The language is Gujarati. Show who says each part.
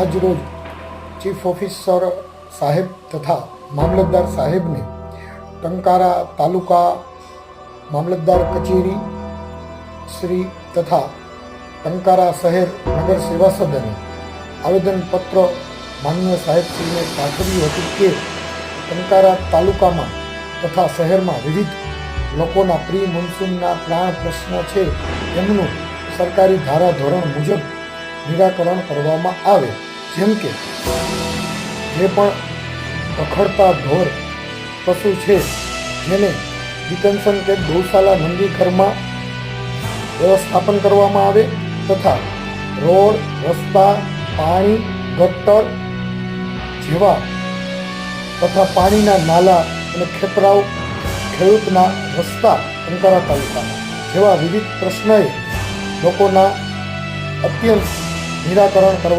Speaker 1: આજરોજ ચીફ ઓફિસર સાહેબ તથા મામલતદાર સાહેબને ટંકારા તાલુકા મામલતદાર કચેરી શ્રી તથા ટંકારા શહેર નગર સેવા સદને આવેદનપત્ર માન્ય સાહેબશ્રીને પાઠવ્યું હતું કે ટંકારા તાલુકામાં તથા શહેરમાં વિવિધ લોકોના પ્રી મોન્સૂનના પ્રાણ પ્રશ્ન છે, એમનું સરકારી ધારા ધોરણ મુજબ નિરાકરણ કરવામાં આવે. જેમ કે જે પણ રખડતા ઢોર પશુ છે, જેને ડિટેન્શન કે ગૌશાલા નંદી ઘરમાં વ્યવસ્થાપન કરવામાં આવે તથા રોડ, રસ્તા, પાણી, ગટર જેવા તથા પાણીના નાલા અને ખેતરાઓ, ખેડૂતના રસ્તા ટંકારા તાલુકામાં જેવા વિવિધ પ્રશ્નોએ લોકોના અત્યંત નિરાકરણ કરવા